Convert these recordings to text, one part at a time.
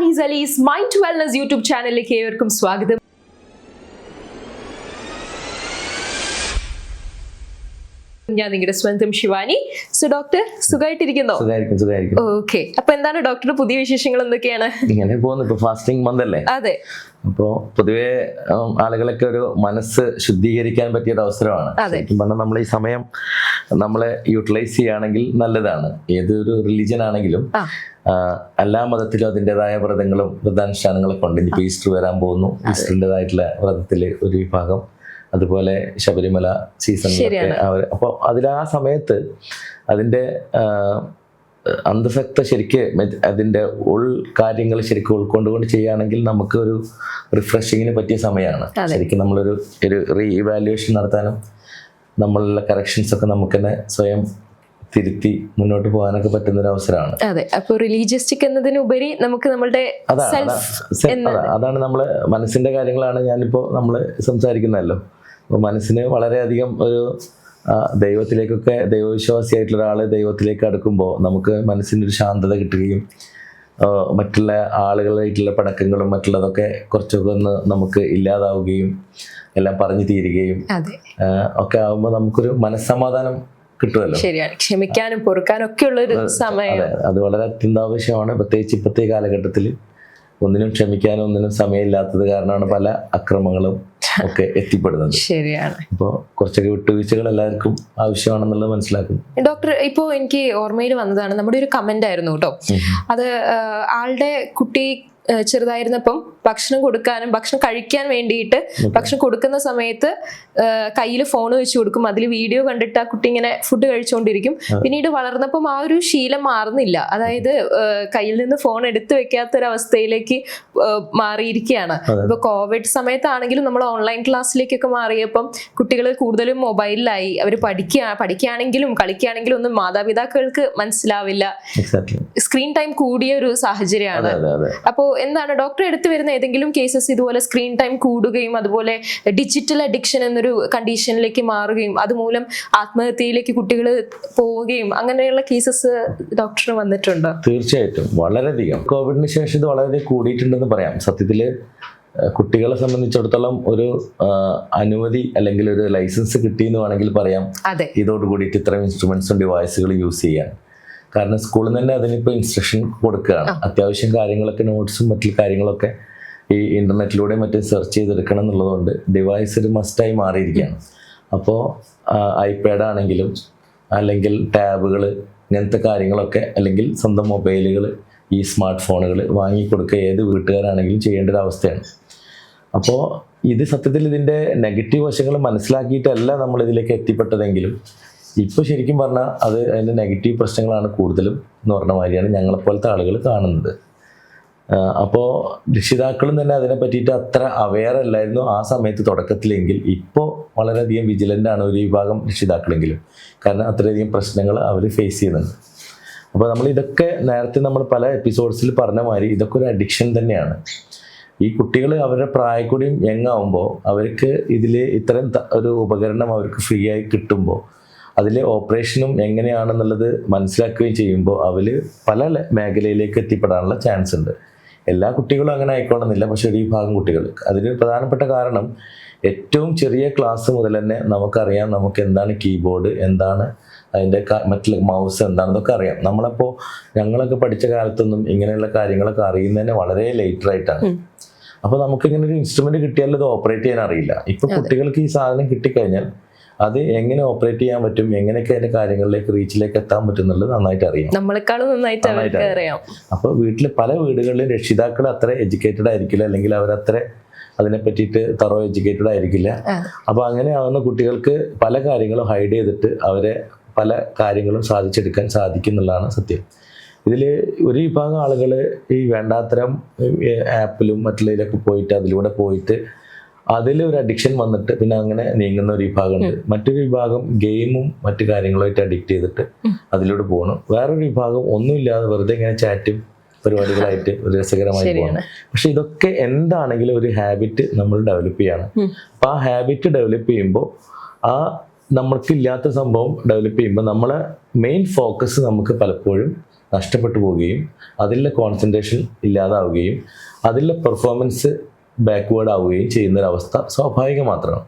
Anees Alees mind wellness YouTube ചാനലിലേക്ക് ഏവർക്കും സ്വാഗതം. ഞാൻ നിങ്ങളുടെ സ്വന്തം ശിവാനി. സോ ഡോക്ടർ സുഖമായിട്ടിരിക്കുന്നു ഓക്കെ. അപ്പൊ എന്താണ് ഡോക്ടറുടെ പുതിയ വിശേഷങ്ങൾ എന്തൊക്കെയാണ്? ഇങ്ങനെ പോകുന്നു ഇപ്പൊ ഫാസ്റ്റിംഗ് മന്ത് അല്ലേ? അതെ. അപ്പോ പൊതുവെ ആളുകളൊക്കെ ഒരു മനസ്സ് ശുദ്ധീകരിക്കാൻ പറ്റിയ ഒരു അവസരമാണ്. ശരിക്കും പറഞ്ഞാൽ നമ്മൾ ഈ സമയം നമ്മളെ യൂട്ടിലൈസ് ചെയ്യുകയാണെങ്കിൽ നല്ലതാണ്. ഏതൊരു റിലീജിയൻ ആണെങ്കിലും എല്ലാ മതത്തിലും അതിന്റെതായ വ്രതങ്ങളും വ്രതാനുഷ്ഠാനങ്ങളൊക്കെ ഉണ്ട്. ഇനിയിപ്പോൾ ഈസ്റ്റർ വരാൻ പോകുന്നു. ഈസ്റ്ററിന്റെതായിട്ടുള്ള വ്രതത്തിൽ ഒരു വിഭാഗം അതുപോലെ ശബരിമല സീസണിലൊക്കെ ശരിയാണ്. അവർ അപ്പോൾ അതിൽ ആ സമയത്ത് അതിന്റെ അന്ധസക്ത ശരിക്ക് അതിന്റെ അതിന്റെ ഉൾ കാര്യങ്ങൾ ശരിക്കും ഉൾക്കൊണ്ടുകൊണ്ട് ചെയ്യുകയാണെങ്കിൽ നമുക്ക് ഒരു റിഫ്രഷിങ്ങിന് പറ്റിയ സമയമാണ്. ശരിക്കും നമ്മളൊരു ഒരു റീ ഇവാലുവേഷൻ നടത്താനും നമ്മളുടെ കറക്ഷൻസ് ഒക്കെ നമുക്ക് തന്നെ സ്വയം തിരുത്തി മുന്നോട്ട് പോകാനൊക്കെ പറ്റുന്ന ഒരു അവസരമാണ്. അതെ. അപ്പോൾ റിലീജിയസ്റ്റിക് എന്നതിനുപരി നമുക്ക് നമ്മളുടെ അതാണ് അതാണ് നമ്മൾ മനസ്സിന്റെ കാര്യങ്ങളാണ് ഞാനിപ്പോ നമ്മൾ സംസാരിക്കുന്നതല്ലോ. അപ്പോൾ മനസ്സിന് വളരെയധികം ഒരു ദൈവത്തിലേക്കൊക്കെ ദൈവവിശ്വാസിയായിട്ടുള്ള ഒരാൾ ദൈവത്തിലേക്ക് അടുക്കുമ്പോൾ നമുക്ക് മനസ്സിനൊരു ഒരു ശാന്തത കിട്ടുകയും മറ്റുള്ള ആളുകളായിട്ടുള്ള പടക്കങ്ങളും മറ്റുള്ളതൊക്കെ കുറച്ചൊക്കെ ഒന്ന് നമുക്ക് ഇല്ലാതാവുകയും എല്ലാം പറഞ്ഞു തീരുകയും ഒക്കെ ആകുമ്പോൾ നമുക്കൊരു മനസ്സമാധാനം കിട്ടുമല്ലോ ശരിയാണ്. ക്ഷമിക്കാനും പൊറുക്കാനും ഒക്കെ ഉള്ള ഒരു സമയം. അതെ. അത് വളരെ അത്യന്താവശ്യമാണ് പ്രത്യേകിച്ച് ഇപ്പോഴത്തെ കാലഘട്ടത്തിൽ ഒന്നിനും ക്ഷമിക്കാനും ഒന്നിനും സമയമില്ലാത്തത് കാരണമാണ് പല അക്രമങ്ങളും ഒക്കെ എത്തിപ്പെടുന്നത്. ശരിയാണ്. ഇപ്പോ കുറച്ചൊക്കെ വിട്ടുവീഴ്ചകൾ എല്ലാവർക്കും ആവശ്യമാണെന്നുള്ളത് മനസ്സിലാക്കുന്നു ഡോക്ടർ ഇപ്പോ എനിക്ക് ഓർമ്മയിൽ വന്നതാണ് നമ്മുടെ ഒരു കമന്റ് ആയിരുന്നു കേട്ടോ. അത് ആളുടെ കുട്ടി ചെറുതായിരുന്നപ്പം ഭക്ഷണം കൊടുക്കാനും ഭക്ഷണം കഴിക്കാൻ വേണ്ടിയിട്ട് ഭക്ഷണം കൊടുക്കുന്ന സമയത്ത് കയ്യിൽ ഫോൺ വെച്ച് കൊടുക്കും. അതിൽ വീഡിയോ കണ്ടിട്ട് ആ കുട്ടി ഇങ്ങനെ ഫുഡ് കഴിച്ചുകൊണ്ടിരിക്കും പിന്നീട് വളർന്നപ്പം ആ ഒരു ശീലം മാറുന്നില്ല. അതായത് കയ്യിൽ നിന്ന് ഫോൺ എടുത്തു വെക്കാത്തൊരവസ്ഥയിലേക്ക് മാറിയിരിക്കുകയാണ്. ഇപ്പൊ കോവിഡ് സമയത്താണെങ്കിലും നമ്മൾ ഓൺലൈൻ ക്ലാസ്സിലേക്കൊക്കെ മാറിയപ്പം കുട്ടികൾ കൂടുതലും മൊബൈലിലായി അവർ പഠിക്കുക പഠിക്കുകയാണെങ്കിലും കളിക്കുകയാണെങ്കിലും ഒന്നും മാതാപിതാക്കൾക്ക് മനസ്സിലാവില്ല. സ്ക്രീൻ ടൈം കൂടിയ ഒരു സാഹചര്യമാണ്. അപ്പോൾ എന്താണ്? ഡോക്ടർ എടുത്തു വരുന്ന ഏതെങ്കിലും കേസസ് ഇതുപോലെ സ്ക്രീൻ ടൈം കൂടുകയും അതുപോലെ ഡിജിറ്റൽ അഡിക്ഷൻ എന്നൊരു കണ്ടീഷനിലേക്ക് മാറുകയും അതുമൂലം ആത്മഹത്യയിലേക്ക് കുട്ടികൾ പോവുകയും അങ്ങനെയുള്ള കേസസ് ഡോക്ടറിന് വന്നിട്ടുണ്ട്. തീർച്ചയായിട്ടും. വളരെയധികം. കോവിഡിന് ശേഷം ഇത് വളരെയധികം കൂടിയിട്ടുണ്ടെന്ന് പറയാം. സത്യത്തിൽ കുട്ടികളെ സംബന്ധിച്ചിടത്തോളം ഒരു അനുമതി അല്ലെങ്കിൽ ഒരു ലൈസൻസ് കിട്ടി എന്ന് വേണമെങ്കിൽ പറയാം. ഇതോട് കൂടിയിട്ട് ഇത്രയും ഇൻസ്ട്രുമെന്റ്സും ഡിവൈസുകൾ യൂസ് ചെയ്യാൻ. കാരണം സ്കൂളിൽ നിന്ന് തന്നെ അതിനിപ്പോൾ ഇൻസ്ട്രക്ഷൻ കൊടുക്കുകയാണ്. അത്യാവശ്യം കാര്യങ്ങളൊക്കെ നോട്ട്സും മറ്റു കാര്യങ്ങളൊക്കെ ഈ ഇന്റർനെറ്റിലൂടെ മറ്റും സെർച്ച് ചെയ്തെടുക്കണം എന്നുള്ളതുകൊണ്ട് ഡിവൈസ് ഒരു മസ്റ്റായി മാറിയിരിക്കുകയാണ്. അപ്പോൾ ഐപാഡ് ആണെങ്കിലും അല്ലെങ്കിൽ ടാബുകൾ ഇങ്ങനത്തെ കാര്യങ്ങളൊക്കെ അല്ലെങ്കിൽ സ്വന്തം മൊബൈലുകൾ ഈ സ്മാർട്ട് ഫോണുകൾ വാങ്ങിക്കൊടുക്കുക ഏത് വീട്ടുകാരാണെങ്കിലും ചെയ്യേണ്ട ഒരു അവസ്ഥയാണ്. അപ്പോൾ ഇത് സത്യത്തിൽ ഇതിന്റെ നെഗറ്റീവ് വശങ്ങൾ മനസ്സിലാക്കിയിട്ടല്ല നമ്മൾ ഇതിലേക്ക് എത്തിപ്പെട്ടതെങ്കിലും ഇപ്പോൾ ശരിക്കും പറഞ്ഞാൽ അത് അതിന്റെ നെഗറ്റീവ് പ്രശ്നങ്ങളാണ് കൂടുതലും എന്ന് പറഞ്ഞ മാതിരിയാണ് ഞങ്ങളെപ്പോലത്തെ ആളുകൾ കാണുന്നത്. അപ്പോൾ രക്ഷിതാക്കളും തന്നെ അതിനെ പറ്റിയിട്ട് അത്ര അവെയർ അല്ലായിരുന്നു ആ സമയത്ത് തുടക്കത്തിലെങ്കിൽ. ഇപ്പോൾ വളരെയധികം ആണ് ഒരു വിഭാഗം രക്ഷിതാക്കളെങ്കിലും. കാരണം അത്രയധികം പ്രശ്നങ്ങൾ അവർ ഫേസ് ചെയ്യുന്നുണ്ട്. അപ്പോൾ നമ്മൾ ഇതൊക്കെ നേരത്തെ നമ്മൾ പല എപ്പിസോഡ്സിൽ പറഞ്ഞ മാതിരി ഇതൊക്കെ ഒരു അഡിക്ഷൻ തന്നെയാണ്. ഈ കുട്ടികൾ അവരുടെ പ്രായക്കൂടിയും യങ് ആവുമ്പോൾ അവർക്ക് ഇതിൽ ഇത്തരം ഒരു ഉപകരണം അവർക്ക് ഫ്രീ ആയി കിട്ടുമ്പോൾ അതിലെ ഓപ്പറേഷനും എങ്ങനെയാണെന്നുള്ളത് മനസ്സിലാക്കുകയും ചെയ്യുമ്പോൾ അവർ പല മേഖലയിലേക്ക് എത്തിപ്പെടാനുള്ള ചാൻസ് ഉണ്ട്. എല്ലാ കുട്ടികളും അങ്ങനെ ആയിക്കോണമെന്നില്ല പക്ഷെ ഒരു വിഭാഗം കുട്ടികൾ. അതിന് പ്രധാനപ്പെട്ട കാരണം ഏറ്റവും ചെറിയ ക്ലാസ് മുതൽ തന്നെ നമുക്കറിയാം നമുക്ക് എന്താണ് കീബോർഡ് എന്താണ് അതിന്റെ മറ്റുള്ള മൗസ് എന്താണെന്നൊക്കെ അറിയാം. നമ്മളപ്പോൾ ഞങ്ങളൊക്കെ പഠിച്ച കാലത്തൊന്നും ഇങ്ങനെയുള്ള കാര്യങ്ങളൊക്കെ അറിയുന്നതന്നെ വളരെ ലേറ്റർ ആയിട്ടാണ്. അപ്പോൾ നമുക്ക് ഇങ്ങനെ ഒരു ഇൻസ്ട്രുമെന്റ് കിട്ടിയാൽ അത് ഓപ്പറേറ്റ് ചെയ്യാൻ അറിയില്ല. ഇപ്പൊ കുട്ടികൾക്ക് ഈ സാധനം കിട്ടിക്കഴിഞ്ഞാൽ അത് എങ്ങനെ ഓപ്പറേറ്റ് ചെയ്യാൻ പറ്റും എങ്ങനെയൊക്കെ അതിന്റെ കാര്യങ്ങളിലേക്ക് റീച്ചിലേക്ക് എത്താൻ പറ്റും എന്നുള്ളത് നന്നായിട്ട് അറിയാം നമ്മളെക്കാളും നന്നായിട്ട് അറിയാം. അപ്പോൾ വീട്ടിൽ പല വീടുകളിലും രക്ഷിതാക്കൾ അത്ര എഡ്യൂക്കേറ്റഡ് ആയിരിക്കില്ല അല്ലെങ്കിൽ അവരത്ര അതിനെ പറ്റിയിട്ട് തറോ എഡ്യൂക്കേറ്റഡ് ആയിരിക്കില്ല. അപ്പൊ അപ്പോൾ അങ്ങനെ ആവുന്ന കുട്ടികൾക്ക് പല കാര്യങ്ങളും ഹൈഡ് ചെയ്തിട്ട് അവരെ പല കാര്യങ്ങളും സാധിച്ചെടുക്കാൻ സാധിക്കും എന്നുള്ളതാണ് സത്യം. ഇതിൽ ഒരു വിഭാഗം ആളുകൾ ഈ വേണ്ടാത്തരം ആപ്പിലും മറ്റുള്ളതിലൊക്കെ പോയിട്ട് അതിലൂടെ പോയിട്ട് അതിൽ ഒരു അഡിക്ഷൻ വന്നിട്ട് പിന്നെ അങ്ങനെ നീങ്ങുന്ന ഒരു വിഭാഗമുണ്ട്. മറ്റൊരു വിഭാഗം ഗെയിമും മറ്റു കാര്യങ്ങളുമായിട്ട് അഡിക്റ്റ് ചെയ്തിട്ട് അതിലൂടെ പോകണം വേറൊരു വിഭാഗം ഒന്നുമില്ലാതെ വെറുതെ ഇങ്ങനെ ചാറ്റും പരിപാടികളായിട്ട് ഒരു രസകരമായി. പോകണം പക്ഷെ ഇതൊക്കെ എന്താണെങ്കിലും ഒരു ഹാബിറ്റ് നമ്മൾ ഡെവലപ്പ് ചെയ്യണം. അപ്പൊ ആ ഹാബിറ്റ് ഡെവലപ്പ് ചെയ്യുമ്പോൾ ആ നമ്മൾക്കില്ലാത്ത സംഭവം ഡെവലപ്പ് ചെയ്യുമ്പോൾ നമ്മളെ മെയിൻ ഫോക്കസ് നമുക്ക് പലപ്പോഴും നഷ്ടപ്പെട്ടു പോവുകയും അതിലെ കോൺസെൻട്രേഷൻ ഇല്ലാതാവുകയും അതിലെ പെർഫോമൻസ് ബാക്ക്വേർഡ് ആവുകയും ചെയ്യുന്ന ഒരവസ്ഥ സ്വാഭാവികം മാത്രമാണ്.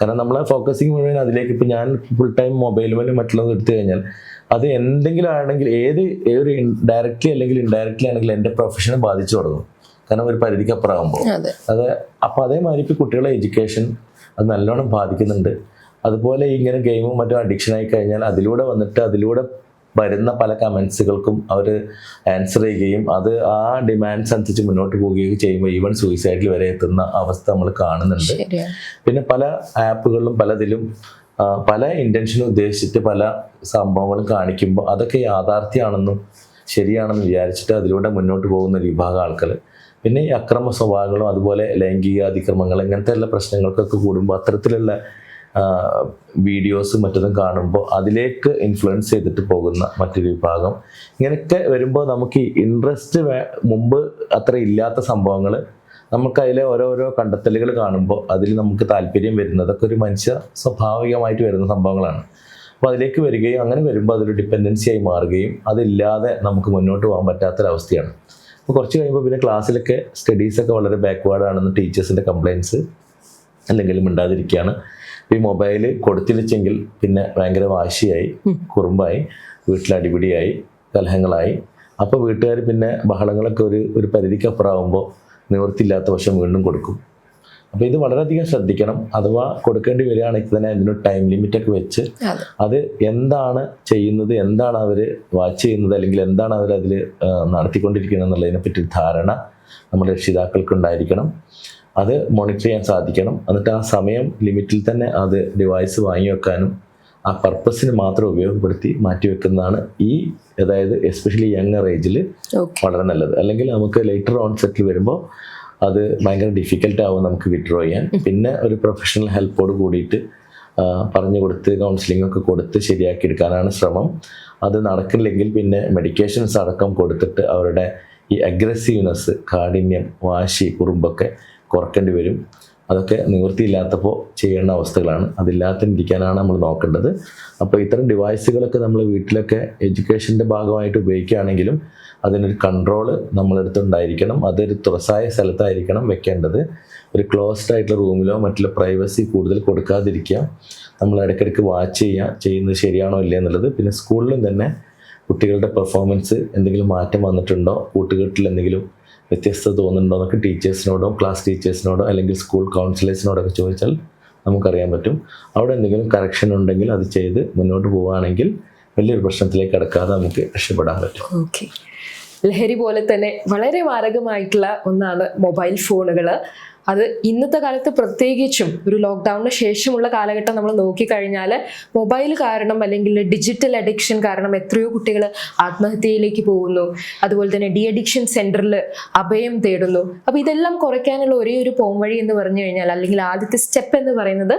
കാരണം നമ്മളെ ഫോക്കസിങ് മുഴുവൻ അതിലേക്ക് ഇപ്പം ഞാൻ ഫുൾ ടൈം മൊബൈൽ മേലും മറ്റുള്ളത് എടുത്തു കഴിഞ്ഞാൽ അത് എന്തെങ്കിലും ആണെങ്കിൽ ഏത് ഒരു ഡയറക്റ്റ്ലി അല്ലെങ്കിൽ ഇൻഡയറക്റ്റ്ലി ആണെങ്കിൽ എന്റെ പ്രൊഫഷനെ ബാധിച്ചു തുടങ്ങും. കാരണം ഒരു പരിധിക്ക് അപ്പുറമാകുമ്പോൾ. അതെ. അത് അപ്പോൾ അതേമാതിരി ഇപ്പോൾ കുട്ടികളെ എഡ്യൂക്കേഷൻ അത് നല്ലോണം ബാധിക്കുന്നുണ്ട്. അതുപോലെ ഇങ്ങനെ ഗെയിമും മറ്റും അഡിക്ഷൻ ആയി കഴിഞ്ഞാൽ അതിലൂടെ വന്നിട്ട് അതിലൂടെ വരുന്ന പല കമൻസുകൾക്കും അവർ ആൻസർ ചെയ്യുകയും അത് ആ ഡിമാൻഡ്സ് അനുസരിച്ച് മുന്നോട്ട് പോവുകയും ചെയ്യുമ്പോൾ ഈവൻ സൂയിസൈഡിൽ വരെ എത്തുന്ന അവസ്ഥ നമ്മൾ കാണുന്നുണ്ട്. പിന്നെ പല ആപ്പുകളിലും പലതിലും പല ഇന്റൻഷനും ഉദ്ദേശിച്ചിട്ട് പല സംഭവങ്ങളും കാണിക്കുമ്പോൾ അതൊക്കെ യാഥാർത്ഥ്യമാണെന്നും ശരിയാണെന്ന് വിചാരിച്ചിട്ട് അതിലൂടെ മുന്നോട്ട് പോകുന്ന ഒരു വിഭാഗം ആൾക്കാർ. പിന്നെ ഈ അക്രമ സ്വഭാവങ്ങളും അതുപോലെ ലൈംഗിക അതിക്രമങ്ങൾ ഇങ്ങനത്തെ എല്ലാ പ്രശ്നങ്ങൾക്കൊക്കെ കൂടുമ്പോൾ അത്തരത്തിലുള്ള വീഡിയോസും മറ്റൊന്നും കാണുമ്പോൾ അതിലേക്ക് ഇൻഫ്ലുവൻസ് ചെയ്തിട്ട് പോകുന്ന മറ്റൊരു വിഭാഗം. ഇങ്ങനെയൊക്കെ വരുമ്പോൾ നമുക്ക് ഇൻട്രസ്റ്റ് മുമ്പ് അത്ര ഇല്ലാത്ത സംഭവങ്ങൾ നമുക്ക് അതിലെ ഓരോരോ കണ്ടെത്തലുകൾ കാണുമ്പോൾ അതിൽ നമുക്ക് താല്പര്യം വരുന്നതൊക്കെ ഒരു മനുഷ്യ സ്വാഭാവികമായിട്ട് വരുന്ന സംഭവങ്ങളാണ്. അപ്പോൾ അതിലേക്ക് വരികയും അങ്ങനെ വരുമ്പോൾ അതൊരു ഡിപ്പെൻഡൻസി ആയി മാറുകയും അതില്ലാതെ നമുക്ക് മുന്നോട്ട് പോകാൻ പറ്റാത്തൊരവസ്ഥയാണ്. അപ്പോൾ കുറച്ച് കഴിയുമ്പോൾ പിന്നെ ക്ലാസ്സിലൊക്കെ സ്റ്റഡീസൊക്കെ വളരെ ബാക്ക്വേർഡ് ആണെന്ന് ടീച്ചേഴ്സിന്റെ കംപ്ലയിൻസ് എന്തെങ്കിലും മിണ്ടാതിരിക്കുകയാണ്. ഈ മൊബൈൽ കൊടുത്തിരിച്ചെങ്കിൽ പിന്നെ ഭയങ്കര വാശിയായി കുറുമ്പായി വീട്ടിലടിപിടിയായി കലഹങ്ങളായി. അപ്പോൾ വീട്ടുകാർ പിന്നെ ബഹളങ്ങളൊക്കെ ഒരു ഒരു പരിധിക്കപ്പുറമാകുമ്പോൾ നിവൃത്തിയില്ലാത്ത വശം വീണ്ടും കൊടുക്കും. അപ്പോൾ ഇത് വളരെയധികം ശ്രദ്ധിക്കണം. അഥവാ കൊടുക്കേണ്ടി വരികയാണെങ്കിൽ തന്നെ അതിനൊരു ടൈം ലിമിറ്റൊക്കെ വെച്ച് അത്. എന്താണ് ചെയ്യുന്നത് എന്താണ് അവർ വാച്ച് ചെയ്യുന്നത് അല്ലെങ്കിൽ എന്താണ് അവർ അതിൽ നടത്തിക്കൊണ്ടിരിക്കുന്നത് എന്നുള്ളതിനെ പറ്റി ധാരണ നമ്മുടെ രക്ഷിതാക്കൾക്ക് ഉണ്ടായിരിക്കണം അത് മോണിറ്റർ ചെയ്യാൻ സാധിക്കണം. എന്നിട്ട് ആ സമയം ലിമിറ്റിൽ തന്നെ അത് ഡിവൈസ് വാങ്ങി വെക്കാനും ആ പർപ്പസിന് മാത്രം ഉപയോഗപ്പെടുത്തി മാറ്റി വെക്കുന്നതാണ് ഈ അതായത് എസ്പെഷ്യലി യങ്ങർ ഏജിൽ വളരെ നല്ലത്. അല്ലെങ്കിൽ നമുക്ക് ലേറ്റർ ഓൺ സെറ്റിൽ വരുമ്പോൾ അത് ഭയങ്കര ഡിഫിക്കൽട്ട് ആവും നമുക്ക് വിഡ്രോ ചെയ്യാൻ. പിന്നെ ഒരു പ്രൊഫഷണൽ ഹെൽപ്പോട് കൂടിയിട്ട് പറഞ്ഞു കൊടുത്ത് കൗൺസിലിംഗ് ഒക്കെ കൊടുത്ത് ശരിയാക്കി എടുക്കാനാണ് ശ്രമം. അത് നടക്കില്ലെങ്കിൽ പിന്നെ മെഡിക്കേഷൻസ് അടക്കം കൊടുത്തിട്ട് അവരുടെ ഈ അഗ്രസീവ്നെസ് കാഠിന്യം വാശി കുറുമ്പൊക്കെ കുറക്കേണ്ടി വരും. അതൊക്കെ നിവൃത്തിയില്ലാത്തപ്പോൾ ചെയ്യേണ്ട അവസ്ഥകളാണ്. അതില്ലാത്തിരിക്കാനാണ് നമ്മൾ നോക്കേണ്ടത്. അപ്പോൾ ഇത്തരം ഡിവൈസുകളൊക്കെ നമ്മൾ വീട്ടിലൊക്കെ എഡ്യൂക്കേഷന്റെ ഭാഗമായിട്ട് ഉപയോഗിക്കുകയാണെങ്കിലും അതിനൊരു കൺട്രോൾ നമ്മളെടുത്തുണ്ടായിരിക്കണം. അതൊരു തുറസായ സ്ഥലത്തായിരിക്കണം വെക്കേണ്ടത്. ഒരു ക്ലോസ്ഡ് ആയിട്ടുള്ള റൂമിലോ മറ്റുള്ള പ്രൈവസി കൂടുതൽ കൊടുക്കാതിരിക്കുക. നമ്മൾ ഇടയ്ക്കിടയ്ക്ക് വാച്ച് ചെയ്യുക. ചെയ്യുന്നത് ശരിയാണോ ഇല്ല എന്നുള്ളത്. പിന്നെ സ്കൂളിലും തന്നെ കുട്ടികളുടെ പെർഫോമൻസ് എന്തെങ്കിലും മാറ്റം വന്നിട്ടുണ്ടോ? കൂട്ടുകെട്ടിൽ എന്തെങ്കിലും വ്യത്യസ്തത തോന്നുന്നുണ്ടോ എന്നൊക്കെ ടീച്ചേഴ്സിനോടോ ക്ലാസ് ടീച്ചേഴ്സിനോടോ അല്ലെങ്കിൽ സ്കൂൾ കൗൺസിലേഴ്സിനോടൊക്കെ ചോദിച്ചാൽ നമുക്കറിയാൻ പറ്റും. അവിടെ എന്തെങ്കിലും കറക്ഷൻ ഉണ്ടെങ്കിൽ അത് ചെയ്ത് മുന്നോട്ട് പോവുകയാണെങ്കിൽ വലിയൊരു പ്രശ്നത്തിലേക്ക് കടക്കാതെ നമുക്ക് രക്ഷപ്പെടാൻ പറ്റും. ഓക്കെ ലഹരി പോലെ തന്നെ വളരെ മാരകമായിട്ടുള്ള ഒന്നാണ് മൊബൈൽ ഫോണുകൾ അത് ഇന്നത്തെ കാലത്ത് പ്രത്യേകിച്ചും ഒരു ലോക്ക്ഡൗണിന് ശേഷമുള്ള കാലഘട്ടം നമ്മൾ നോക്കിക്കഴിഞ്ഞാൽ മൊബൈൽ കാരണം അല്ലെങ്കിൽ ഡിജിറ്റൽ അഡിക്ഷൻ കാരണം എത്രയോ കുട്ടികൾ ആത്മഹത്യയിലേക്ക് പോകുന്നു. അതുപോലെ തന്നെ ഡി അഡിക്ഷൻ സെന്ററിൽ അഭയം തേടുന്നു. അപ്പോൾ ഇതെല്ലാം കുറയ്ക്കാനുള്ള ഒരേ ഒരു പോംവഴി എന്ന് പറഞ്ഞു കഴിഞ്ഞാൽ അല്ലെങ്കിൽ ആദ്യത്തെ സ്റ്റെപ്പ് എന്ന് പറയുന്നത്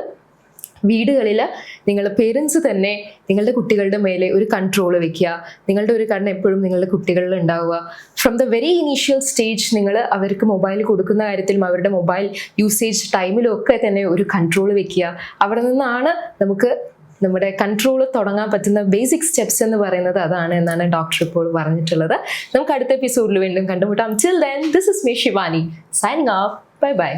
വീടുകളിൽ നിങ്ങൾ പേരൻസ് തന്നെ നിങ്ങളുടെ കുട്ടികളുടെ മേലെ ഒരു കൺട്രോൾ വെക്കുക. നിങ്ങളുടെ ഒരു കണ്ണ് എപ്പോഴും നിങ്ങളുടെ കുട്ടികളിൽ ഉണ്ടാവുക. From the very initial stage നിങ്ങൾ അവർക്ക് മൊബൈൽ കൊടുക്കുന്ന കാര്യത്തിലും അവരുടെ മൊബൈൽ യൂസേജ് ടൈമിലും ഒക്കെ തന്നെ ഒരു കൺട്രോൾ വെക്കുക. അവിടെ നിന്നാണ് നമുക്ക് നമ്മുടെ കൺട്രോൾ തുടങ്ങാൻ പറ്റുന്ന ബേസിക് സ്റ്റെപ്സ് എന്ന് പറയുന്നത് അതാണ് എന്നാണ് ഡോക്ടർ ഇപ്പോൾ പറഞ്ഞിട്ടുള്ളത്. നമുക്ക് അടുത്ത എപ്പിസോഡിൽ വീണ്ടും കണ്ടുമുട്ടാം. Chill then this is me Shivani signing off bye bye